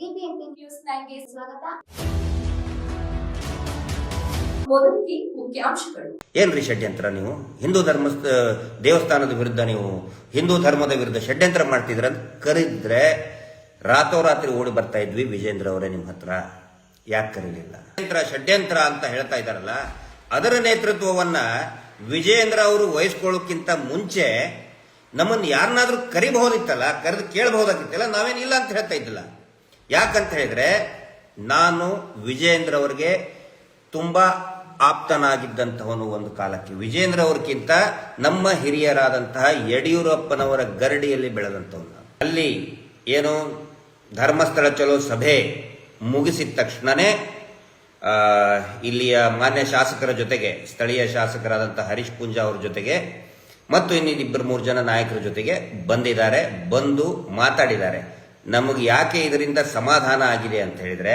News ಸ್ವಾಗತ. ಏನ್ರಿ ಷಡ್ಯಂತ್ರ ನೀವು? ಹಿಂದೂ ಧರ್ಮ ದೇವಸ್ಥಾನದ ವಿರುದ್ಧ ನೀವು ಹಿಂದೂ ಧರ್ಮದ ವಿರುದ್ಧ ಷಡ್ಯಂತ್ರ ಮಾಡ್ತಿದ್ರ ಅಂತ ಕರೆದ್ರೆ ರಾತ್ರೋರಾತ್ರಿ ಓಡಿ ಬರ್ತಾ ಇದ್ವಿ ವಿಜೇಂದ್ರ ಅವರೇ ನಿಮ್ಮ ಹತ್ರ. ಯಾಕೆ ಕರೀಲಿಲ್ಲ? ಷಡ್ಯಂತ್ರ ಷಡ್ಯಂತ್ರ ಅಂತ ಹೇಳ್ತಾ ಇದಾರಲ್ಲ ಅದರ ನೇತೃತ್ವವನ್ನ ವಿಜೇಂದ್ರ ಅವರು ವಹಿಸ್ಕೊಳ್ಳೋಕ್ಕಿಂತ ಮುಂಚೆ ನಮ್ಮನ್ನು ಯಾರನ್ನಾದ್ರೂ ಕರಿಬಹುದಿತ್ತಲ್ಲ, ಕರೆದು ಕೇಳಬಹುದಾಗಿತ್ತಲ್ಲ ನಾವೇನಿಲ್ಲ ಅಂತ ಹೇಳ್ತಾ ಇದ್ದಿಲ್ಲ. ಯಾಕಂತ ಹೇಳಿದ್ರೆ, ನಾನು ವಿಜಯೇಂದ್ರ ಅವರಿಗೆ ತುಂಬಾ ಆಪ್ತನಾಗಿದ್ದಂತಹವನು ಒಂದು ಕಾಲಕ್ಕೆ. ವಿಜೇಂದ್ರ ಅವರಿಗಿಂತ ನಮ್ಮ ಹಿರಿಯರಾದಂತಹ ಯಡಿಯೂರಪ್ಪನವರ ಗರಡಿಯಲ್ಲಿ ಬೆಳೆದಂಥವನು ಅಲ್ಲಿ ಏನು ಧರ್ಮಸ್ಥಳ ಚಲೋ ಸಭೆ ಮುಗಿಸಿದ ತಕ್ಷಣನೇ ಇಲ್ಲಿಯ ಮಾನ್ಯ ಶಾಸಕರ ಜೊತೆಗೆ, ಸ್ಥಳೀಯ ಶಾಸಕರಾದಂತಹ ಹರೀಶ್ ಪೂಂಜಾ ಅವ್ರ ಜೊತೆಗೆ, ಮತ್ತು ಇನ್ನಿಬ್ಬರು ಮೂರು ಜನ ನಾಯಕರ ಜೊತೆಗೆ ಬಂದಿದ್ದಾರೆ, ಬಂದು ಮಾತಾಡಿದ್ದಾರೆ. ನಮಗೆ ಯಾಕೆ ಇದರಿಂದ ಸಮಾಧಾನ ಆಗಿದೆ ಅಂತ ಹೇಳಿದ್ರೆ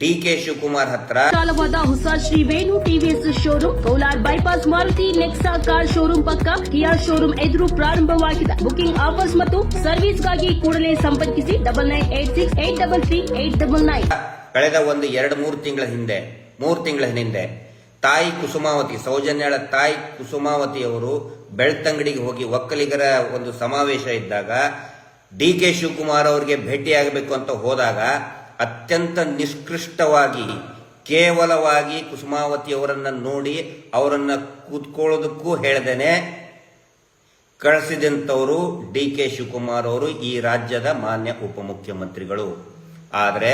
ಡಿ ಕೆ ಶಿವಕುಮಾರ್ ಹತ್ರ ವಿಶಾಲವಾದ ಹೊಸ Shri Venu TVS showroom Kolar bypass Maruti Nexa car showroom ಪಕ್ಕ ಕಿಯಾ ಶೋರೂಮ್ ಎದುರು ಪ್ರಾರಂಭವಾಗಿದೆ. ಬುಕಿಂಗ್ ಆಫರ್ಸ್ ಮತ್ತು ಸರ್ವಿಸ್ಗಾಗಿ ಕೂಡಲೇ ಸಂಪರ್ಕಿಸಿ double nine eight six eight double three eight double nine ಕಳೆದ ಒಂದು ಎರಡು ಮೂರು ತಿಂಗಳ ಹಿಂದೆ ಮೂರು ತಿಂಗಳ ಹಿಂದೆ ತಾಯಿ ಕುಸುಮಾವತಿ ಸೌಜನ್ಯಳ ತಾಯಿ ಕುಸುಮಾವತಿ ಅವರು ಬೆಳ್ತಂಗಡಿಗೆ ಹೋಗಿ ಒಕ್ಕಲಿಗರ ಒಂದು ಸಮಾವೇಶ ಇದ್ದಾಗ ಡಿ ಕೆ ಶಿವಕುಮಾರ್ ಅವರಿಗೆ ಭೇಟಿಯಾಗಬೇಕು ಅಂತ ಹೋದಾಗ ಅತ್ಯಂತ ನಿಷ್ಕೃಷ್ಟವಾಗಿ, ಕೇವಲವಾಗಿ ಕುಸುಮಾವತಿ ಅವರನ್ನು ನೋಡಿ ಅವರನ್ನು ಕೂತ್ಕೊಳ್ಳೋದಕ್ಕೂ ಹೇಳ್ದೇನೆ ಕಳಿಸಿದಂಥವರು ಡಿ ಕೆ ಶಿವಕುಮಾರ್ ಅವರು ಈ ರಾಜ್ಯದ ಮಾನ್ಯ ಉಪಮುಖ್ಯಮಂತ್ರಿಗಳು. ಆದರೆ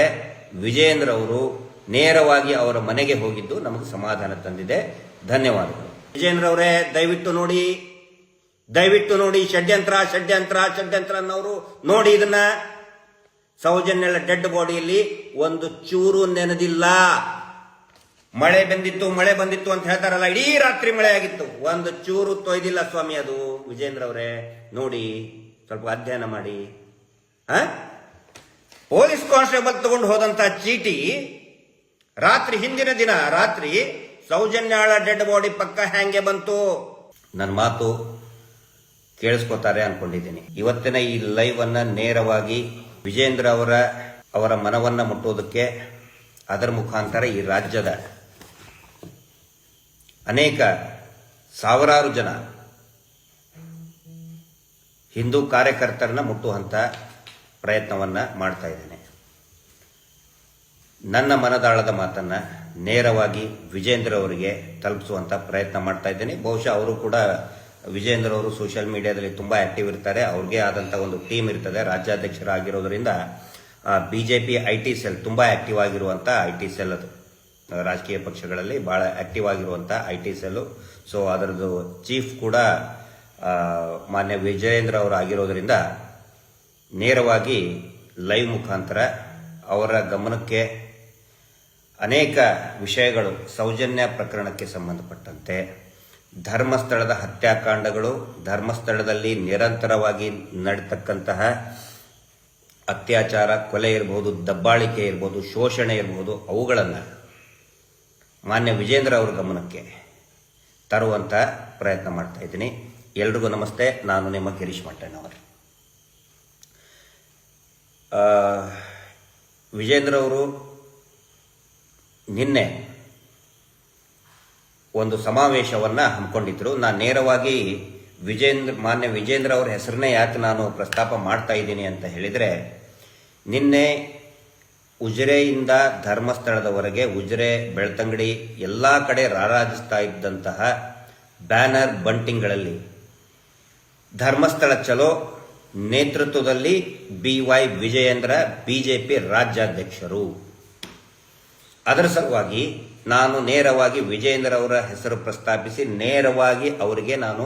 ವಿಜೇಂದ್ರ ಅವರು ನೇರವಾಗಿ ಅವರ ಮನೆಗೆ ಹೋಗಿದ್ದು ನಮಗೆ ಸಮಾಧಾನ ತಂದಿದೆ. ಧನ್ಯವಾದಗಳು. ವಿಜೇಂದ್ರ ಅವರೇ, ದಯವಿಟ್ಟು ನೋಡಿ ದಯವಿಟ್ಟು ನೋಡಿ ಷಡ್ಯಂತ್ರ ಷಡ್ಯಂತ್ರ ಷಡ್ಯಂತ್ರ ಅನ್ನೋರು ನೋಡಿ ಇದನ್ನ. ಸೌಜನ್ಯಳ ಡೆಡ್ ಬಾಡಿಯಲ್ಲಿ ಒಂದು ಚೂರು ನೆನೆದಿಲ್ಲ. ಮಳೆ ಬಂದಿತ್ತು ಮಳೆ ಬಂದಿತ್ತು ಅಂತ ಹೇಳ್ತಾರಲ್ಲ, ಇಡೀ ರಾತ್ರಿ ಮಳೆ ಆಗಿತ್ತು. ಒಂದು ಚೂರು ತೊಯ್ದಿಲ್ಲ ಸ್ವಾಮಿ ಅದು. ವಿಜೇಂದ್ರ ಅವರೇ, ನೋಡಿ, ಸ್ವಲ್ಪ ಅಧ್ಯಯನ ಮಾಡಿ. ಆ? ಪೊಲೀಸ್ ಕಾನ್ಸ್ಟೇಬಲ್ ತಗೊಂಡು ಹೋದಂತ ಚೀಟಿ ರಾತ್ರಿ, ಹಿಂದಿನ ದಿನ ರಾತ್ರಿ ಸೌಜನ್ಯಾಳ ಡೆಡ್ ಬಾಡಿ ಪಕ್ಕ ಹ್ಯಾಂಗೆ ಬಂತು? ನನ್ನ ಮಾತು ಕೇಳಿಸ್ಕೊತಾರೆ ಅನ್ಕೊಂಡಿದ್ದೀನಿ. ಇವತ್ತಿನ ಈ ಲೈವ್ ಅನ್ನ ನೇರವಾಗಿ ವಿಜೇಂದ್ರ ಅವರ ಅವರ ಮನವನ್ನ ಮುಟ್ಟೋದಕ್ಕೆ ಅದರ ಮುಖಾಂತರ ಈ ರಾಜ್ಯದ ಅನೇಕ ಸಾವಿರಾರು ಜನ ಹಿಂದೂ ಕಾರ್ಯಕರ್ತರನ್ನ ಮುಟ್ಟುವಂತ ಪ್ರಯತ್ನವನ್ನ ಮಾಡ್ತಾ ಇದ್ದೇನೆ. ನನ್ನ ಮನದಾಳದ ಮಾತನ್ನ ನೇರವಾಗಿ ವಿಜೇಂದ್ರ ಅವರಿಗೆ ತಲುಪಿಸುವಂತ ಪ್ರಯತ್ನ ಮಾಡ್ತಾ ಇದ್ದೇನೆ. ಬಹುಶಃ ಅವರು ಕೂಡ ವಿಜೇಂದ್ರ ಅವರು ಸೋಷಿಯಲ್ ಮೀಡಿಯಾದಲ್ಲಿ ತುಂಬ ಆಕ್ಟಿವ್ ಇರ್ತಾರೆ. ಅವ್ರಿಗೆ ಆದಂತ ಒಂದು ಟೀಮ್ ಇರ್ತದೆ. ರಾಜ್ಯಾಧ್ಯಕ್ಷರಾಗಿರೋದ್ರಿಂದ ಬಿಜೆಪಿ ಐ ಟಿ ಸೆಲ್ ತುಂಬ ಆಕ್ಟಿವ್ ಆಗಿರುವಂತ ಐ ಟಿ ಸೆಲ್ ಅದು. ರಾಜಕೀಯ ಪಕ್ಷಗಳಲ್ಲಿ ಬಹಳ ಆಕ್ಟಿವ್ ಆಗಿರುವಂತ ಐ ಟಿ ಸೆಲ್ ಸೊ ಅದರದ್ದು ಚೀಫ್ ಕೂಡ ಮಾನ್ಯ ವಿಜಯೇಂದ್ರ ಅವರು ಆಗಿರೋದ್ರಿಂದ ನೇರವಾಗಿ ಲೈವ್ ಮುಖಾಂತರ ಅವರ ಗಮನಕ್ಕೆ ಅನೇಕ ವಿಷಯಗಳು ಸೌಜನ್ಯ ಪ್ರಕರಣಕ್ಕೆ ಸಂಬಂಧಪಟ್ಟಂತೆ ಧರ್ಮಸ್ಥಳದ ಹತ್ಯಾಕಾಂಡಗಳು ಧರ್ಮಸ್ಥಳದಲ್ಲಿ ನಿರಂತರವಾಗಿ ನಡೆತಕ್ಕಂತಹ ಅತ್ಯಾಚಾರ, ಕೊಲೆ ಇರಬಹುದು ದಬ್ಬಾಳಿಕೆ ಇರಬಹುದು ಶೋಷಣೆ ಇರಬಹುದು ಅವುಗಳನ್ನು ಮಾನ್ಯ ವಿಜೇಂದ್ರ ಅವರ ಗಮನಕ್ಕೆ ತರುವಂತ ಪ್ರಯತ್ನ ಮಾಡ್ತಾ ಇದ್ದೀನಿ. ಎಲ್ರಿಗೂ ನಮಸ್ತೆ. ನಾನು ನಿಮ್ಮ ಗಿರೀಶ್ ಮಟ್ಟಣ್ಣವರು ವಿಜೇಂದ್ರ ಅವರು ನಿನ್ನೆ ಒಂದು ಸಮಾವೇಶವನ್ನ ಹಮ್ಮಿಕೊಂಡಿದ್ರು. ನಾನು ನೇರವಾಗಿ ವಿಜೇಂದ್ರ, ಮಾನ್ಯ ವಿಜೇಂದ್ರ ಅವರ ಹೆಸರನ್ನೇ ಯಾಕೆ ನಾನು ಪ್ರಸ್ತಾಪ ಮಾಡ್ತಾ ಇದ್ದೀನಿ ಅಂತ ಹೇಳಿದ್ರೆ, ನಿನ್ನೆ ಉಜಿರೆಯಿಂದ ಧರ್ಮಸ್ಥಳದವರೆಗೆ ಉಜಿರೆ, ಬೆಳ್ತಂಗಡಿ ಎಲ್ಲ ಕಡೆ ರಾರಾಜಿಸ್ತಾ ಇದ್ದಂತಹ ಬ್ಯಾನರ್ ಬಂಟಿಂಗ್ಗಳಲ್ಲಿ ಧರ್ಮಸ್ಥಳ ಚಲೋ, ನೇತೃತ್ವದಲ್ಲಿ ಬಿ ವೈ ವಿಜಯೇಂದ್ರ ಬಿಜೆಪಿ ರಾಜ್ಯಾಧ್ಯಕ್ಷರು. ಅದರ ಸಲುವಾಗಿ ನಾನು ನೇರವಾಗಿ ವಿಜಯೇಂದ್ರ ಅವರ ಹೆಸರು ಪ್ರಸ್ತಾಪಿಸಿ ನೇರವಾಗಿ ಅವರಿಗೆ ನಾನು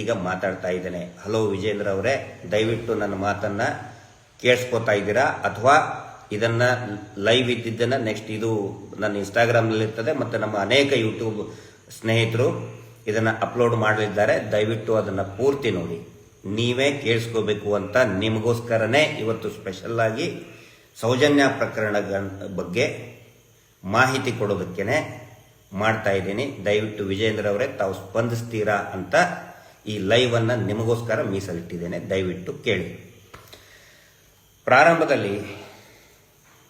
ಈಗ ಮಾತಾಡ್ತಾ ಇದ್ದೇನೆ. ಹಲೋ ವಿಜೇಂದ್ರ ಅವರೇ, ದಯವಿಟ್ಟು ನನ್ನ ಮಾತನ್ನ ಕೇಳಿಸ್ಕೊತಾ ಇದ್ದೀರಾ? ಅಥವಾ ಇದನ್ನ ಲೈವ್ ಇದ್ದಿದ್ದನ್ನ ನೆಕ್ಸ್ಟ್ ಇದು ನನ್ನ ಇನ್ಸ್ಟಾಗ್ರಾಮ್ನಲ್ಲಿ ಇರ್ತದೆ, ಮತ್ತು ನಮ್ಮ ಅನೇಕ ಯೂಟ್ಯೂಬ್ ಸ್ನೇಹಿತರು ಇದನ್ನ ಅಪ್ಲೋಡ್ ಮಾಡಲಿದ್ದಾರೆ. ದಯವಿಟ್ಟು ಅದನ್ನ ಪೂರ್ತಿ ನೋಡಿ. ನೀವೇ ಕೇಳಿಸ್ಕೋಬೇಕು ಅಂತ ನಿಮಗೋಸ್ಕರನೇ ಇವತ್ತು ಸ್ಪೆಷಲ್ ಆಗಿ ಸೌಜನ್ಯ ಪ್ರಕರಣ ಬಗ್ಗೆ ಮಾಹಿತಿ ಕೊಡೋದಕ್ಕೇನೆ ಮಾಡ್ತಾ ಇದ್ದೀನಿ. ದಯವಿಟ್ಟು ವಿಜೇಂದ್ರ ಅವರೇ, ತಾವು ಸ್ಪಂದಿಸ್ತೀರಾ ಅಂತ ಈ ಲೈವ್ ಅನ್ನ ನಿಮಗೋಸ್ಕರ ಮೀಸಲಿಟ್ಟಿದ್ದೇನೆ. ದಯವಿಟ್ಟು ಕೇಳಿ. ಪ್ರಾರಂಭದಲ್ಲಿ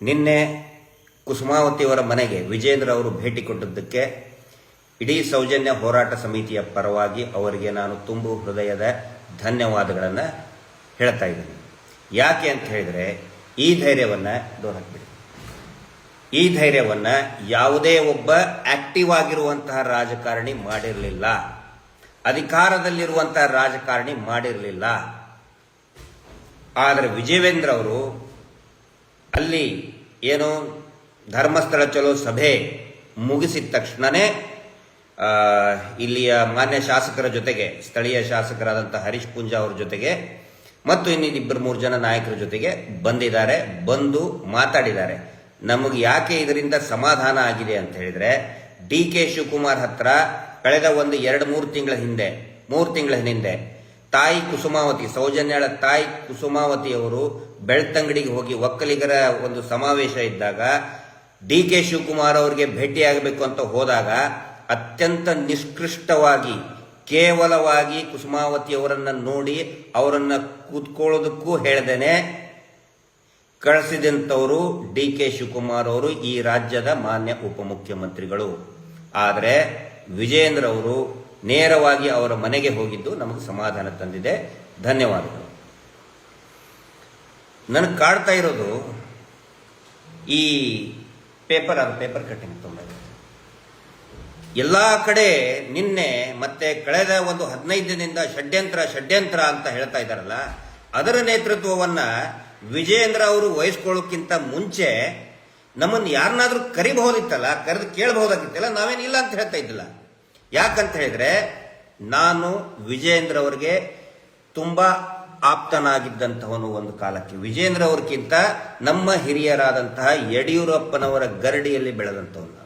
ನಿನ್ನೆ ಕುಸುಮಾವತಿಯವರ ಮನೆಗೆ ವಿಜೇಂದ್ರ ಅವರು ಭೇಟಿ ಕೊಟ್ಟದ್ದಕ್ಕೆ ಇಡೀ ಸೌಜನ್ಯ ಹೋರಾಟ ಸಮಿತಿಯ ಪರವಾಗಿ ಅವರಿಗೆ ನಾನು ತುಂಬು ಹೃದಯದ ಧನ್ಯವಾದಗಳನ್ನು ಹೇಳ್ತಾ ಇದ್ದೀನಿ. ಯಾಕೆ ಅಂತ ಹೇಳಿದರೆ ಈ ಧೈರ್ಯವನ್ನು ದೂರ ಹಾಕ್ಬಿಡಿ. ಈ ಧೈರ್ಯವನ್ನು ಯಾವುದೇ ಒಬ್ಬ ಆಕ್ಟಿವ್ ಆಗಿರುವಂತಹ ರಾಜಕಾರಣಿ ಮಾಡಿರಲಿಲ್ಲ. ಅಧಿಕಾರದಲ್ಲಿರುವಂತಹ ರಾಜಕಾರಣಿ ಮಾಡಿರಲಿಲ್ಲ. ಆದರೆ ವಿಜಯವೇಂದ್ರ ಅವರು ಅಲ್ಲಿ ಏನು ಧರ್ಮಸ್ಥಳ ಚಲೋ ಸಭೆ ಮುಗಿಸಿದ ತಕ್ಷಣನೇ ಇಲ್ಲಿಯ ಮಾನ್ಯ ಶಾಸಕರ ಜೊತೆಗೆ, ಸ್ಥಳೀಯ ಶಾಸಕರಾದಂಥ ಹರೀಶ್ ಪೂಂಜಾ ಅವ್ರ ಜೊತೆಗೆ ಮತ್ತು ಇನ್ನಿಬ್ಬರು ಮೂರು ಜನ ನಾಯಕರ ಜೊತೆಗೆ ಬಂದಿದ್ದಾರೆ, ಬಂದು ಮಾತಾಡಿದ್ದಾರೆ. ನಮಗೆ ಯಾಕೆ ಇದರಿಂದ ಸಮಾಧಾನ ಆಗಿದೆ ಅಂತ ಹೇಳಿದ್ರೆ, ಡಿ ಕೆ ಶಿವಕುಮಾರ್ ಹತ್ರ ಕಳೆದ ಒಂದು ಎರಡು ಮೂರು ತಿಂಗಳ ಹಿಂದೆ, ಮೂರು ತಿಂಗಳ ಹಿಂದೆ, ತಾಯಿ ಕುಸುಮಾವತಿ, ಸೌಜನ್ಯಳ ತಾಯಿ ಕುಸುಮಾವತಿ ಅವರು ಬೆಳ್ತಂಗಡಿಗೆ ಹೋಗಿ ಒಕ್ಕಲಿಗರ ಒಂದು ಸಮಾವೇಶ ಇದ್ದಾಗ ಡಿ ಕೆ ಶಿವಕುಮಾರ್ ಅವರಿಗೆ ಭೇಟಿಯಾಗಬೇಕು ಅಂತ ಹೋದಾಗ ಅತ್ಯಂತ ನಿಷ್ಕೃಷ್ಟವಾಗಿ, ಕೇವಲವಾಗಿ ಕುಸುಮಾವತಿ ಅವರನ್ನ ನೋಡಿ ಅವರನ್ನು ಕೂತ್ಕೊಳ್ಳೋದಕ್ಕೂ ಹೇಳ್ದೇನೆ ಕಳಿಸಿದಂಥವರು ಡಿ ಕೆ ಶಿವಕುಮಾರ್ ಅವರು ಈ ರಾಜ್ಯದ ಮಾನ್ಯ ಉಪಮುಖ್ಯಮಂತ್ರಿಗಳು. ಆದರೆ ವಿಜಯೇಂದ್ರ ಅವರು ನೇರವಾಗಿ ಅವರ ಮನೆಗೆ ಹೋಗಿದ್ದು ನಮಗೆ ಸಮಾಧಾನ ತಂದಿದೆ. ಧನ್ಯವಾದಗಳು. ನನಗೆ ಕಾಡ್ತಾ ಇರೋದು ಈ ಪೇಪರ್ ಅದು ಪೇಪರ್ ಕಟ್ಟಿಂಗ್ ತುಂಬ ಎಲ್ಲ ಕಡೆ ನಿನ್ನೆ ಮತ್ತೆ ಕಳೆದ ಒಂದು ಹದಿನೈದು ದಿನದಿಂದ ಷಡ್ಯಂತ್ರ ಷಡ್ಯಂತ್ರ ಅಂತ ಹೇಳ್ತಾ ಇದ್ದಾರಲ್ಲ, ಅದರ ನೇತೃತ್ವವನ್ನ ವಿಜಯೇಂದ್ರ ಅವರು ವಹಿಸ್ಕೊಳ್ಳೋಕ್ಕಿಂತ ಮುಂಚೆ ನಮ್ಮನ್ನು ಯಾರನ್ನಾದ್ರೂ ಕರಿಬಹುದಿತ್ತಲ್ಲ, ಕರೆದು ಕೇಳಬಹುದಾಗಿತ್ತಲ್ಲ ನಾವೇನಿಲ್ಲ ಅಂತ ಹೇಳ್ತಾ ಇದ್ದಿಲ್ಲ. ಯಾಕಂತ ಹೇಳಿದ್ರೆ, ನಾನು ವಿಜಯೇಂದ್ರ ಅವರಿಗೆ ತುಂಬಾ ಆಪ್ತನಾಗಿದ್ದಂಥವನು ಒಂದು ಕಾಲಕ್ಕೆ. ವಿಜೇಂದ್ರ ಅವರಿಗಿಂತ ನಮ್ಮ ಹಿರಿಯರಾದಂತಹ ಯಡಿಯೂರಪ್ಪನವರ ಗರಡಿಯಲ್ಲಿ ಬೆಳೆದಂಥವನು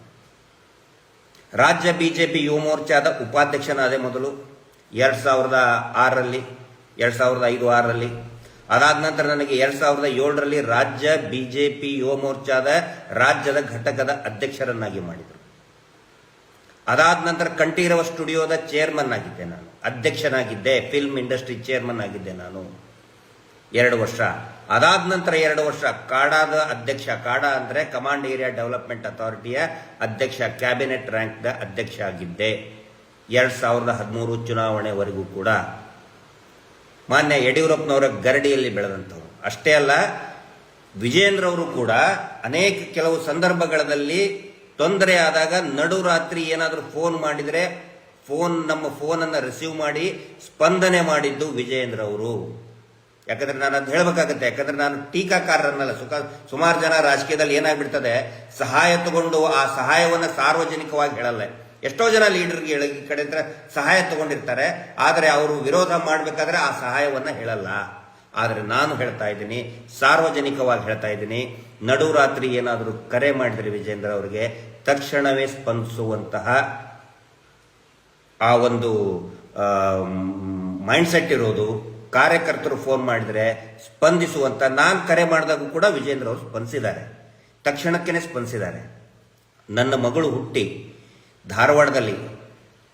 ರಾಜ್ಯ ಬಿಜೆಪಿ ಯುವ ಮೋರ್ಚಾದ ಉಪಾಧ್ಯಕ್ಷನಾದೆ ಮೊದಲು. ಎರಡ್ ಸಾವಿರದ ಆರರಲ್ಲಿ, ಎರಡ್ ಸಾವಿರದ ಐದು ಆರರಲ್ಲಿ. ಅದಾದ ನಂತರ ನನಗೆ ಎರಡ್ ಸಾವಿರದ ಏಳರಲ್ಲಿ ರಾಜ್ಯ ಬಿಜೆಪಿ ಯುವ ಮೋರ್ಚಾದ ರಾಜ್ಯದ ಘಟಕದ ಅಧ್ಯಕ್ಷರನ್ನಾಗಿ ಮಾಡಿದರು. ಅದಾದ ನಂತರ ಕಂಠೀರವ ಸ್ಟುಡಿಯೋದ ಚೇರ್ಮನ್ ಆಗಿದ್ದೆ ನಾನು. ಅಧ್ಯಕ್ಷನಾಗಿದ್ದೆ ಫಿಲ್ಮ್ ಇಂಡಸ್ಟ್ರಿ ಚೇರ್ಮನ್ ಆಗಿದ್ದೆ ನಾನು. ಎರಡು ವರ್ಷ. ಅದಾದ ನಂತರ ಎರಡು ವರ್ಷ. ಕಾಡಾದ ಅಧ್ಯಕ್ಷ, ಕಾಡಾ ಅಂದ್ರೆ ಕಮಾಂಡ್ ಏರಿಯಾ ಡೆವಲಪ್ಮೆಂಟ್ ಅಥಾರಿಟಿಯ ಅಧ್ಯಕ್ಷ ಕ್ಯಾಬಿನೆಟ್ ರ್ಯಾಂಕ್ದ ಅಧ್ಯಕ್ಷ ಆಗಿದ್ದೆ. ಎರಡ್ ಸಾವಿರದ ಹದಿಮೂರು ಚುನಾವಣೆವರೆಗೂ ಕೂಡ. ಮಾನ್ಯ ಯಡಿಯೂರಪ್ಪನವರ ಗರಡಿಯಲ್ಲಿ ಬೆಳೆದಂಥವ್ರು. ಅಷ್ಟೇ ಅಲ್ಲ ವಿಜೇಂದ್ರ ಅವರು ಕೂಡ ಅನೇಕ ಕೆಲವು ಸಂದರ್ಭಗಳಲ್ಲಿ ತೊಂದರೆ ಆದಾಗ ನಡು ರಾತ್ರಿ ಏನಾದರೂ ಫೋನ್ ಮಾಡಿದರೆ ಫೋನ್, ನಮ್ಮ ಫೋನನ್ನು ರಿಸೀವ್ ಮಾಡಿ ಸ್ಪಂದನೆ ಮಾಡಿದ್ದು ವಿಜಯೇಂದ್ರ ಅವರು ಯಾಕಂದ್ರೆ ನಾನು ಅದು ಹೇಳಬೇಕಾಗತ್ತೆ. ಯಾಕಂದ್ರೆ ನಾನು ಟೀಕಾಕಾರರನ್ನಲ್ಲ ಸುಖ ಸುಮಾರು ಜನ ರಾಜಕೀಯದಲ್ಲಿ ಏನಾಗ್ಬಿಡ್ತದೆ, ಸಹಾಯ ತಗೊಂಡು ಆ ಸಹಾಯವನ್ನು ಸಾರ್ವಜನಿಕವಾಗಿ ಹೇಳಲ್ಲ. ಎಷ್ಟೋ ಜನ ಲೀಡರ್ಗೆ ಈ ಕಡೆ ಸಹಾಯ ತಗೊಂಡಿರ್ತಾರೆ, ಆದರೆ ಅವರು ವಿರೋಧ ಮಾಡಬೇಕಾದ್ರೆ ಆ ಸಹಾಯವನ್ನು ಹೇಳಲ್ಲ. ಆದರೆ ನಾನು ಹೇಳ್ತಾ ಇದ್ದೀನಿ, ಸಾರ್ವಜನಿಕವಾಗಿ ಹೇಳ್ತಾ ಇದ್ದೀನಿ, ನಡು ರಾತ್ರಿ ಏನಾದರೂ ಕರೆ ಮಾಡಿದರೆ ವಿಜೇಂದ್ರ ಅವರಿಗೆ, ತಕ್ಷಣವೇ ಸ್ಪಂದಿಸುವಂತಹ ಆ ಒಂದು ಮೈಂಡ್ಸೆಟ್ ಇರೋದು, ಕಾರ್ಯಕರ್ತರು ಫೋನ್ ಮಾಡಿದರೆ ಸ್ಪಂದಿಸುವಂತ, ನಾನು ಕರೆ ಮಾಡಿದಾಗೂ ಕೂಡ ವಿಜೇಂದ್ರ ಅವರು ಸ್ಪಂದಿಸಿದ್ದಾರೆ. ತಕ್ಷಣಕ್ಕೇ ಸ್ಪಂದಿಸಿದ್ದಾರೆ. ನನ್ನ ಮಗಳು ಹುಟ್ಟಿ ಧಾರವಾಡದಲ್ಲಿ.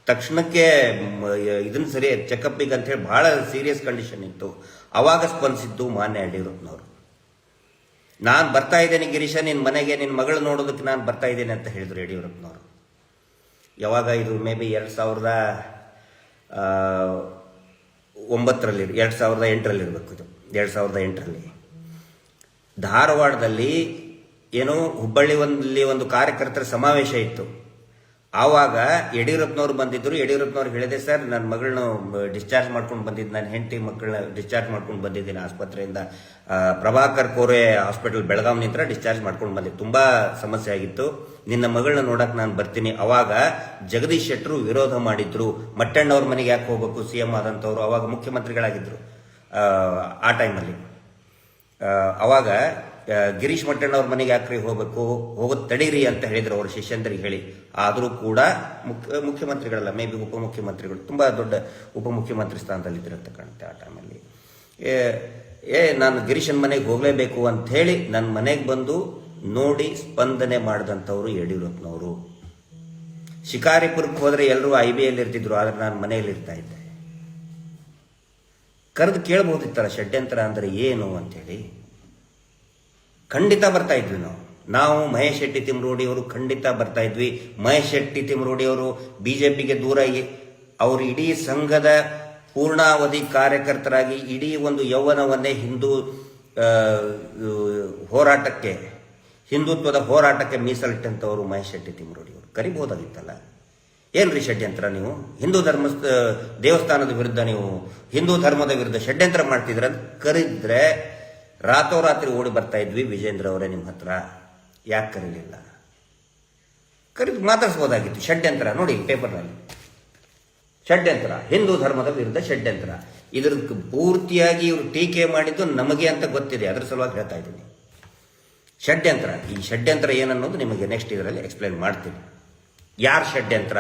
ತಕ್ಷಣಕ್ಕೆ ಇದನ್ನ ಸರಿ ಚೆಕಪ್ಪಿಗೆ ಹೇಳಿ ಬಹಳ ಸೀರಿಯಸ್ ಕಂಡೀಷನ್ ಇತ್ತು. ಅವಾಗ ಸ್ಪಂದಿಸಿದ್ದು ಮಾನ್ಯ ಯಡಿಯೂರಪ್ಪನವರು. ನಾನು ಬರ್ತಾ ಇದ್ದೇನೆ ಗಿರೀಶ ನಿನ್ನ ಮನೆಗೆ ನಿನ್ನ ಮಗಳು ನೋಡೋದಕ್ಕೆ ನಾನು ಬರ್ತಾ ಇದ್ದೇನೆ ಅಂತ ಹೇಳಿದ್ರು ಯಡಿಯೂರಪ್ಪನವರು. ಯಾವಾಗ ಇದು ಮೇ ಬಿ ಎರಡು ಸಾವಿರದ ಒಂಬತ್ತರಲ್ಲಿ, ಎರಡು ಸಾವಿರದ ಎಂಟರಲ್ಲಿ ಇರಬೇಕು ಇದು. ಎರಡು ಸಾವಿರದ ಎಂಟರಲ್ಲಿ. ಧಾರವಾಡದಲ್ಲಿ ಏನೋ ಹುಬ್ಬಳ್ಳಿ ಒಂದಲ್ಲಿ ಒಂದು ಕಾರ್ಯಕರ್ತರ ಸಮಾವೇಶ ಇತ್ತು. ಆವಾಗ ಯಡಿಯೂರಪ್ಪನವ್ರು ಬಂದಿದ್ದರು ಯಡಿಯೂರಪ್ಪನವ್ರು ಹೇಳಿದೆ ಸರ್ ನನ್ನ ಮಗಳನ್ನ ಡಿಸ್ಚಾರ್ಜ್ ಮಾಡ್ಕೊಂಡು ಬಂದಿದ್ದು ನನ್ನ ಹೆಂಡತಿ ಮಕ್ಕಳನ್ನ ಡಿಸ್ಚಾರ್ಜ್ ಮಾಡ್ಕೊಂಡು ಬಂದಿದ್ದೀನಿ ಆಸ್ಪತ್ರೆಯಿಂದ. ಪ್ರಭಾಕರ್ ಕೋರೆ ಹಾಸ್ಪಿಟಲ್ ನಿಂತ್ರ ಡಿಸ್ಚಾರ್ಜ್ ಮಾಡ್ಕೊಂಡು ಬಂದಿದ್ದು ತುಂಬಾ ಸಮಸ್ಯೆ ಆಗಿತ್ತು. ನಿನ್ನ ಮಗಳನ್ನ ನೋಡಕ್ಕೆ ನಾನು ಬರ್ತೀನಿ. ಅವಾಗ ಜಗದೀಶ್ ಶೆಟ್ಟರು ವಿರೋಧ ಮಾಡಿದ್ರು. ಮಟ್ಟಣ್ಣವ್ರ ಮನೆಗೆ ಯಾಕೆ ಹೋಗಬೇಕು? ಸಿ ಎಂ ಆದಂಥವ್ರು ಅವಾಗ ಮುಖ್ಯಮಂತ್ರಿಗಳಾಗಿದ್ರು ಆ, ಟೈಮಲ್ಲಿ ಅವಾಗ ಗಿರೀಶ್ ಮಟ್ಟಣ್ಣವ್ರ ಮನೆಗೆ ಯಾಕ್ರಿ ಹೋಗ್ಬೇಕು? ಹೋಗೋದು ತಡೀರಿ ಅಂತ ಹೇಳಿದ್ರು ಅವ್ರ ಶಿಷ್ಯಂದ್ರಿಗೆ ಹೇಳಿ. ಆದರೂ ಕೂಡ ಮುಖ್ಯ ಮುಖ್ಯಮಂತ್ರಿಗಳಲ್ಲ ಮೇ ಬಿ ಉಪಮುಖ್ಯಮಂತ್ರಿಗಳು, ತುಂಬ ದೊಡ್ಡ ಉಪಮುಖ್ಯಮಂತ್ರಿ ಸ್ಥಾನದಲ್ಲಿ ಅಂತ ಕಾಣುತ್ತೆ ಆ ಟೈಮಲ್ಲಿ ಏ ನಾನು ಗಿರೀಶನ್ ಮನೆಗೆ ಹೋಗಲೇಬೇಕು ಅಂತ ಹೇಳಿ ನನ್ನ ಮನೆಗೆ ಬಂದು ನೋಡಿ ಸ್ಪಂದನೆ ಮಾಡಿದಂಥವ್ರು ಯಡಿಯೂರಪ್ಪನವರು. ಶಿಕಾರಿಪುರಕ್ಕೆ ಹೋದರೆ ಎಲ್ಲರೂ ಐ ಬಿ ಎಲ್ ಇರ್ತಿದ್ರು ಆದರೆ ನಾನು ಮನೆಯಲ್ಲಿ ಇರ್ತಾ ಇದ್ದೆ. ಕರೆದು ಕೇಳಬಹುದಿತ್ತಲ್ಲ ಷಡ್ಯಂತ್ರ ಅಂದರೆ ಏನು ಅಂತೇಳಿ ಖಂಡಿತ ಬರ್ತಾ ಇದ್ವಿ ನಾವು. ನಾವು ಮಹೇಶ್ ಶೆಟ್ಟಿ ತಿಮ್ರೋಡಿ ಅವರು ಖಂಡಿತ ಬರ್ತಾ ಇದ್ವಿ. ಮಹೇಶ್ ಶೆಟ್ಟಿ ತಿಮ್ರೋಡಿ ಅವರು ಬಿಜೆಪಿಗೆ ದೂರ ದೂರಾಗಿ ಅವರು ಇಡೀ ಸಂಘದ ಪೂರ್ಣಾವಧಿ ಕಾರ್ಯಕರ್ತರಾಗಿ ಇಡೀ ಒಂದು ಯೌವನವನ್ನೇ ಹಿಂದೂ ಹೋರಾಟಕ್ಕೆ, ಹಿಂದುತ್ವದ ಹೋರಾಟಕ್ಕೆ ಮೀಸಲಿಟ್ಟಂಥವರು ಮಹೇಶ್ ಶೆಟ್ಟಿ ತಿಮ್ರೋಡಿ ಅವರು ಕರಿಬಹುದಾಗಿತ್ತಲ್ಲ ಏನ್ರಿ ಷಡ್ಯಂತ್ರ ನೀವು? ಹಿಂದೂ ಧರ್ಮ ದೇವಸ್ಥಾನದ ವಿರುದ್ಧ ನೀವು ಹಿಂದೂ ಧರ್ಮದ ವಿರುದ್ಧ ಷಡ್ಯಂತ್ರ ಮಾಡ್ತಿದ್ರ ಕರೆದ್ರೆ ರಾತ್ರೋರಾತ್ರಿ ಓಡಿ ಬರ್ತಾ ಇದ್ವಿ. ವಿಜೇಂದ್ರ ಅವರೇ ನಿಮ್ಮ ಹತ್ರ. ಯಾಕೆ ಕರೀಲಿಲ್ಲ? ಕರೆದು ಮಾತಾಡಿಸ್ಬೋದಾಗಿತ್ತು. ಷಡ್ಯಂತ್ರ ನೋಡಿ ಪೇಪರ್ನಲ್ಲಿ. ಷಡ್ಯಂತ್ರ. ಹಿಂದೂ ಧರ್ಮದ ವಿರುದ್ಧ ಷಡ್ಯಂತ್ರ. ಇದ್ರ ಪೂರ್ತಿಯಾಗಿ ಇವರು ಟೀಕೆ ಮಾಡಿದ್ದು ನಮಗೆ ಅಂತ ಗೊತ್ತಿದೆ. ಅದರ ಸಲುವಾಗಿ ಹೇಳ್ತಾ ಇದ್ದೀನಿ. ಷಡ್ಯಂತ್ರ. ಈ ಷಡ್ಯಂತ್ರ ಏನನ್ನೋದು ನಿಮಗೆ ನೆಕ್ಸ್ಟ್ ಇದರಲ್ಲಿ ಎಕ್ಸ್ಪ್ಲೈನ್ ಮಾಡ್ತೀನಿ. ಯಾರು ಷಡ್ಯಂತ್ರ?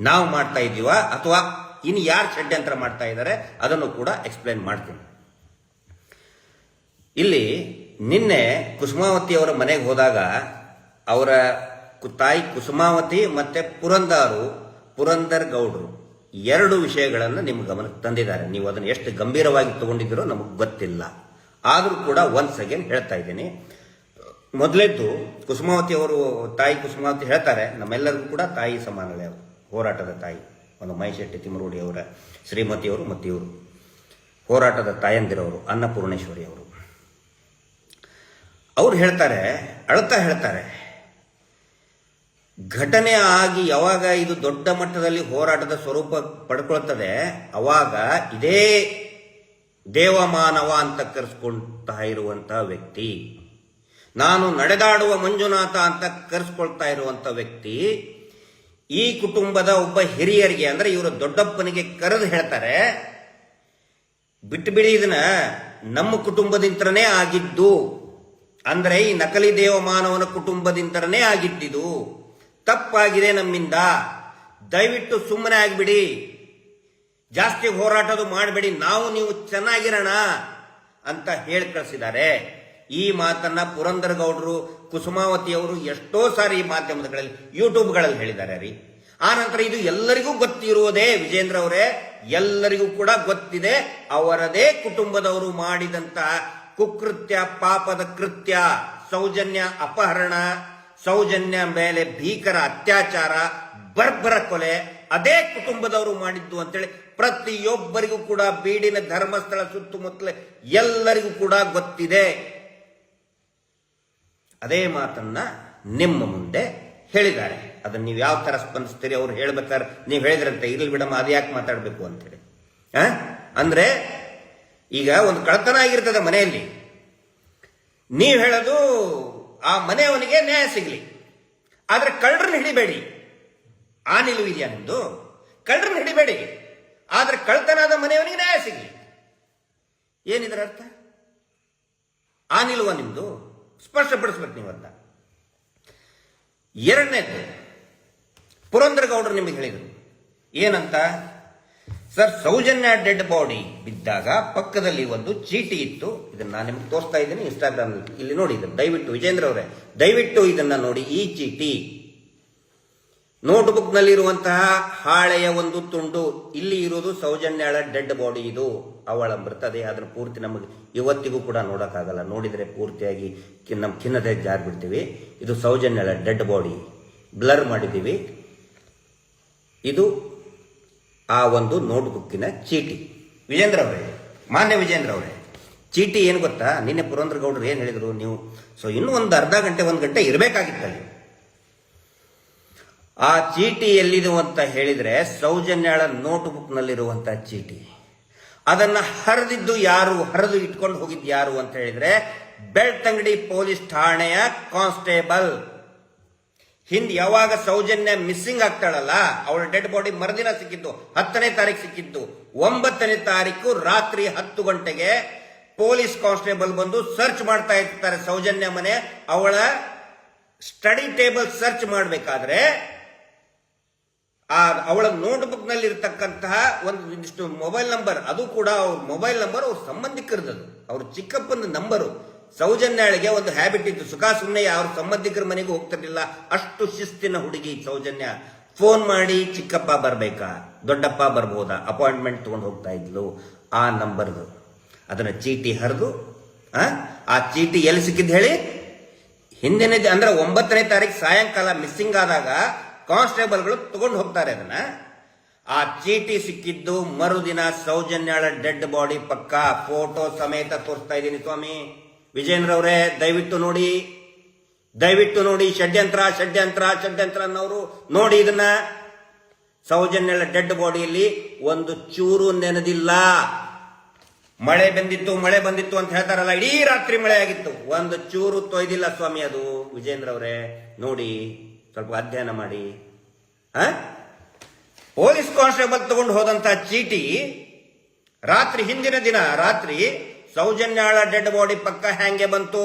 ನಾವು ಮಾಡ್ತಾ ಇದ್ದೀವ ಅಥವಾ ಇನ್ನು ಯಾರು ಷಡ್ಯಂತ್ರ ಮಾಡ್ತಾ ಇದ್ದಾರೆ ಅದನ್ನು ಕೂಡ ಎಕ್ಸ್ಪ್ಲೈನ್ ಮಾಡ್ತೀನಿ. ಇಲ್ಲಿ ನಿನ್ನೆ ಕುಸುಮಾವತಿ ಅವರ ಮನೆಗೆ ಹೋದಾಗ ಅವರ ತಾಯಿ ಕುಸುಮಾವತಿ ಮತ್ತೆ ಪುರಂದಾರು ಪುರಂದರ್ ಗೌಡರು ಎರಡು ವಿಷಯಗಳನ್ನು ನಿಮ್ಮ ಗಮನಕ್ಕೆ ತಂದಿದ್ದಾರೆ. ನೀವು ಅದನ್ನು ಎಷ್ಟು ಗಂಭೀರವಾಗಿ ತಗೊಂಡಿದ್ದೀರೋ ನಮಗೆ ಗೊತ್ತಿಲ್ಲ. ಆದರೂ ಕೂಡ ಒನ್ಸ್ ಅಗೇನ್ ಹೇಳ್ತಾ ಇದ್ದೀನಿ. ಮೊದಲೇದ್ದು ಕುಸುಮಾವತಿ ಅವರು, ತಾಯಿ ಕುಸುಮಾವತಿ ಹೇಳ್ತಾರೆ, ನಮ್ಮೆಲ್ಲರಿಗೂ ಕೂಡ ತಾಯಿ ಸಮಾನಳೆ ಅವರು, ಹೋರಾಟದ ತಾಯಿ, ಒಂದು ಮಹೇಶೆಟ್ಟಿ ತಿಮರೋಡಿ ಅವರ ಶ್ರೀಮತಿಯವರು ಮತ್ತು ಇವರು ಹೋರಾಟದ ತಾಯಂದಿರವರು, ಅನ್ನಪೂರ್ಣೇಶ್ವರಿ ಅವರು. ಅವ್ರು ಹೇಳ್ತಾರೆ, ಅಳ್ತಾ ಹೇಳ್ತಾರೆ, ಘಟನೆ ಆಗಿ ಯಾವಾಗ ಇದು ದೊಡ್ಡ ಮಟ್ಟದಲ್ಲಿ ಹೋರಾಟದ ಸ್ವರೂಪ ಪಡ್ಕೊಳ್ತದೆ, ಅವಾಗ ಇದೇ ದೇವಮಾನವ ಅಂತ ಕರೆಸ್ಕೊಳ್ತಾ ಇರುವಂತಹ ವ್ಯಕ್ತಿ, ನಾನು ನಡೆದಾಡುವ ಮಂಜುನಾಥ ಅಂತ ಕರೆಸ್ಕೊಳ್ತಾ ಇರುವಂತ ವ್ಯಕ್ತಿ, ಈ ಕುಟುಂಬದ ಒಬ್ಬ ಹಿರಿಯರಿಗೆ, ಅಂದ್ರೆ ಇವರ ದೊಡ್ಡಪ್ಪನಿಗೆ ಕರೆದು ಹೇಳ್ತಾರೆ ಬಿಟ್ಟು ಬಿಡಿ ಇದನ್ನ, ನಮ್ಮ ಕುಟುಂಬದಿಂದನೇ ಆಗಿದ್ದು ಅಂದ್ರೆ ಈ ನಕಲಿ ದೇವಮಾನವನ ಕುಟುಂಬದಿಂದನೇ ಆಗಿದ್ದಿದು ತಪ್ಪಾಗಿದೆ ನಮ್ಮಿಂದ. ದಯವಿಟ್ಟು ಸುಮ್ಮನೆ ಆಗ್ಬಿಡಿ. ಜಾಸ್ತಿ ಹೋರಾಟದ ಮಾಡಬೇಡಿ. ನಾವು ನೀವು ಚೆನ್ನಾಗಿರೋಣ ಅಂತ ಹೇಳಿ ಕಳಿಸಿದ್ದಾರೆ. ಈ ಮಾತನ್ನ ಪುರಂದರ ಗೌಡರು ಕುಸುಮಾವತಿ ಅವರು ಎಷ್ಟೋ ಸಾರಿ ಈ ಮಾಧ್ಯಮಗಳಲ್ಲಿ, ಯೂಟ್ಯೂಬ್ಗಳಲ್ಲಿ ಹೇಳಿದ್ದಾರೆ ರೀ. ಆ ನಂತರ ಇದು ಎಲ್ಲರಿಗೂ ಗೊತ್ತಿರುವುದೇ ವಿಜೇಂದ್ರ ಅವರೇ. ಎಲ್ಲರಿಗೂ ಕೂಡ ಗೊತ್ತಿದೆ ಅವರದೇ ಕುಟುಂಬದವರು ಮಾಡಿದಂತಹ ಕುಕೃತ್ಯ, ಪಾಪದ ಕೃತ್ಯ, ಸೌಜನ್ಯ ಅಪಹರಣ, ಸೌಜನ್ಯ ಮೇಲೆ ಭೀಕರ ಅತ್ಯಾಚಾರ, ಬರ್ಬರ ಕೊಲೆ, ಅದೇ ಕುಟುಂಬದವರು ಮಾಡಿದ್ದು ಅಂತೇಳಿ ಪ್ರತಿಯೊಬ್ಬರಿಗೂ ಕೂಡ ಬೀಡಿನ ಧರ್ಮಸ್ಥಳ ಸುತ್ತಮುತ್ತಲ ಎಲ್ಲರಿಗೂ ಕೂಡ ಗೊತ್ತಿದೆ. ಅದೇ ಮಾತನ್ನ ನಿಮ್ಮ ಮುಂದೆ ಹೇಳಿದ್ದಾರೆ. ಅದನ್ನ ನೀವು ಯಾವ ತರ ಸ್ಪಂದಿಸ್ತೀರಿ, ಅವ್ರು ಹೇಳ್ಬೇಕಾದ್ರೆ, ನೀವು ಹೇಳಿದ್ರಂತೆ, ಇರ್ಲಿ ಬಿಡಮ್ಮ, ಅದ್ಯಾಕೆ ಮಾತಾಡಬೇಕು ಅಂತೇಳಿ? ಅಂದ್ರೆ ಈಗ ಒಂದು ಕಳ್ತನ ಆಗಿರ್ತದೆ ಮನೆಯಲ್ಲಿ. ನೀವು ಹೇಳೋದು ಆ ಮನೆಯವನಿಗೆ ನ್ಯಾಯ ಸಿಗಲಿ. ಆದರೆ ಕಳ್ಳರನ್ನ ಹಿಡಿಬೇಡಿ. ಆ ನಿಲುವು ಇದೆಯಾ ನಿಮ್ದು? ಕಳ್ಳರನ್ನ ಹಿಡಿಬೇಡಿ. ಆದರೆ ಕಳ್ತನಾದ ಮನೆಯವನಿಗೆ ನ್ಯಾಯ ಸಿಗಲಿ. ಏನಿದ್ರ ಅರ್ಥ? ಆ ನಿಲುವ ನಿಮ್ದು. ಸ್ಪಷ್ಟಪಡಿಸ್ಬೇಕು ನೀವು ಅಂತ ಎರಡನೇದು ಪುರಂದರ ಗೌಡರು ನಿಮಗೆ ಹೇಳಿದರು. ಏನಂತ? ಸರ್, ಸೌಜನ್ಯ ಡೆಡ್ ಬಾಡಿ ಬಿದ್ದಾಗ ಪಕ್ಕದಲ್ಲಿ ಒಂದು ಚೀಟಿ ಇತ್ತು. ಇದನ್ನ ನಾನು ನಿಮ್ಗೆ ತೋರಿಸ್ತಾ ಇದ್ದೀನಿ ಇನ್ಸ್ಟಾಗ್ರಾಮ್ ಇಲ್ಲಿ ನೋಡಿ, ಇದನ್ನು ದಯವಿಟ್ಟು ವಿಜೇಂದ್ರ ಅವರೇ, ದಯವಿಟ್ಟು ಇದನ್ನ ನೋಡಿ, ಈ ಚೀಟಿ. ನೋಟ್ಬುಕ್ ನಲ್ಲಿರುವಂತಹ ಹಾಳೆಯ ಒಂದು ತುಂಡು, ಇಲ್ಲಿ ಇರುವುದು ಸೌಜನ್ಯಾಳ ಡೆಡ್ ಬಾಡಿ ಇದು. ಅವಳ ಮೃತದೇಹ ಅದನ್ನು ಪೂರ್ತಿ ನಮಗೆ ಇವತ್ತಿಗೂ ಕೂಡ ನೋಡೋಕ್ಕಾಗಲ್ಲ. ನೋಡಿದರೆ ಪೂರ್ತಿಯಾಗಿ ನಮ್ ನಮ್ಮ ಖಿನ್ನತೆ ಜಾರಿ ಬಿಡ್ತೀವಿ ಇದು ಸೌಜನ್ಯಾಳ ಡೆಡ್ ಬಾಡಿ. ಬ್ಲರ್ ಮಾಡಿದ್ದೀವಿ. ಇದು ಆ ಒಂದು ನೋಟ್ಬುಕ್ಕಿನ ಚೀಟಿ. ವಿಜೇಂದ್ರ ಅವರೇ, ಮಾನ್ಯ ವಿಜೇಂದ್ರ ಅವರೇ, ಚೀಟಿ ಏನು ಗೊತ್ತಾ? ನಿನ್ನೆ ಪುರಂದ್ರ ಗೌಡರು ಏನು ಹೇಳಿದರು? ನೀವು ಸೊ ಇನ್ನೂ ಒಂದು ಅರ್ಧ ಗಂಟೆ, ಒಂದು ಗಂಟೆ ಇರಬೇಕಾಗಿತ್ತಲ್ಲಿ. ಆ ಚೀಟಿ ಎಲ್ಲಿದು ಅಂತ ಹೇಳಿದ್ರೆ ಸೌಜನ್ಯಾಳ ನೋಟ್ಬುಕ್ ನಲ್ಲಿರುವಂತಹ ಚೀಟಿ. ಅದನ್ನ ಹರಿದಿದ್ದು ಯಾರು? ಹರಿದು ಇಟ್ಕೊಂಡು ಹೋಗಿದ್ದು ಯಾರು ಅಂತ ಹೇಳಿದ್ರೆ ಬೆಳ್ತಂಗಡಿ ಪೊಲೀಸ್ ಠಾಣೆಯ ಕಾನ್ಸ್ಟೇಬಲ್ ಹಿಂದ್ ಯಾವಾಗ ಸೌಜನ್ಯ ಮಿಸ್ಸಿಂಗ್ ಆಗ್ತಾಳಲ್ಲ, ಅವಳ ಡೆಡ್ ಬಾಡಿ ಮರುದಿನ ಸಿಕ್ಕಿದ್ದು ಹತ್ತನೇ ತಾರೀಕು ಸಿಕ್ಕಿದ್ದು. ಒಂಬತ್ತನೇ ತಾರೀಕು ರಾತ್ರಿ ಹತ್ತು ಗಂಟೆಗೆ ಪೊಲೀಸ್ ಕಾನ್ಸ್ಟೇಬಲ್ ಬಂದು ಸರ್ಚ್ ಮಾಡ್ತಾ ಇರ್ತಾರೆ ಸೌಜನ್ಯ ಮನೆ. ಅವಳ ಸ್ಟಡಿ ಟೇಬಲ್ ಸರ್ಚ್ ಮಾಡಬೇಕಾದ್ರೆ ಆ ಅವಳ ನೋಟ್ಬುಕ್ನಲ್ಲಿ ಇರತಕ್ಕಂತಹ ಒಂದು ಇದಿಷ್ಟು ಮೊಬೈಲ್ ನಂಬರ್, ಅದು ಕೂಡ ಅವ್ರ ಮೊಬೈಲ್ ನಂಬರ್ ಅವ್ರ ಸಂಬಂಧಿಕರದ್ದು. ಅವ್ರ ಚಿಕ್ಕಪ್ಪನ ನಂಬರು. ಸೌಜನ್ಯಾಳಿಗೆ ಒಂದು ಹ್ಯಾಬಿಟ್ ಇತ್ತು. ಸುಖ ಸುಮ್ಮನೆ ಅವ್ರ ಸಂಬಂಧಿಕರ ಮನೆಗೂ ಹೋಗ್ತಿರ್ಲಿಲ್ಲ. ಅಷ್ಟು ಶಿಸ್ತಿನ ಹುಡುಗಿ ಸೌಜನ್ಯ. ಫೋನ್ ಮಾಡಿ, ಚಿಕ್ಕಪ್ಪ ಬರಬೇಕಾ? ದೊಡ್ಡಪ್ಪ ಬರ್ಬೋದಾ? ಅಪಾಯಿಂಟ್ಮೆಂಟ್ ತಗೊಂಡು ಹೋಗ್ತಾ ಇದ್ಲು. ಆ ನಂಬರ್ದು ಅದನ್ನ ಚೀಟಿ ಹರಿದು, ಆ? ಚೀಟಿ ಎಲ್ಲಿ ಸಿಕ್ಕಿದ್ದು ಹೇಳಿ? ಹಿಂದಿನ ಅಂದ್ರೆ ಒಂಬತ್ತನೇ ತಾರೀಕು ಸಾಯಂಕಾಲ ಮಿಸ್ಸಿಂಗ್ ಆದಾಗ ಕಾನ್ಸ್ಟೇಬಲ್ಗಳು ತಗೊಂಡು ಹೋಗ್ತಾರೆ ಅದನ್ನ. ಆ ಚೀಟಿ ಸಿಕ್ಕಿದ್ದು ಮರುದಿನ ಸೌಜನ್ಯಾಳ ಡೆಡ್ ಬಾಡಿ ಪಕ್ಕ. ಫೋಟೋ ಸಮೇತ ತೋರಿಸ್ತಾ ಇದ್ದೀನಿ ಸ್ವಾಮಿ. ವಿಜೇಂದ್ರ ಅವರೇ ದಯವಿಟ್ಟು ನೋಡಿ ದಯವಿಟ್ಟು ನೋಡಿ, ಷಡ್ಯಂತ್ರ ಷಡ್ಯಂತ್ರ ಷಡ್ಯಂತ್ರ ಅನ್ನೋರು ನೋಡಿ ಇದನ್ನ. ಸೌಜನ್ಯಳ ಡೆಡ್ ಬಾಡಿಯಲ್ಲಿ ಒಂದು ಚೂರು ನೆನೆದಿಲ್ಲ. ಮಳೆ ಬಂದಿತ್ತು ಮಳೆ ಬಂದಿತ್ತು ಅಂತ ಹೇಳ್ತಾರಲ್ಲ, ಇಡೀ ರಾತ್ರಿ ಮಳೆ ಆಗಿತ್ತು. ಒಂದು ಚೂರು ತೊಯ್ದಿಲ್ಲ ಸ್ವಾಮಿ ಅದು. ವಿಜೇಂದ್ರ ಅವರೇ ನೋಡಿ, ಸ್ವಲ್ಪ ಅಧ್ಯಯನ ಮಾಡಿ. ಹ? ಪೊಲೀಸ್ ಕಾನ್ಸ್ಟೇಬಲ್ ತಗೊಂಡು ಹೋದಂತ ಚೀಟಿ, ರಾತ್ರಿ ಹಿಂದಿನ ದಿನ, ರಾತ್ರಿ ಸೌಜನ್ಯಾಳ ಡೆಡ್ ಬಾಡಿ ಪಕ್ಕ ಹ್ಯಾಂಗೆ ಬಂತು?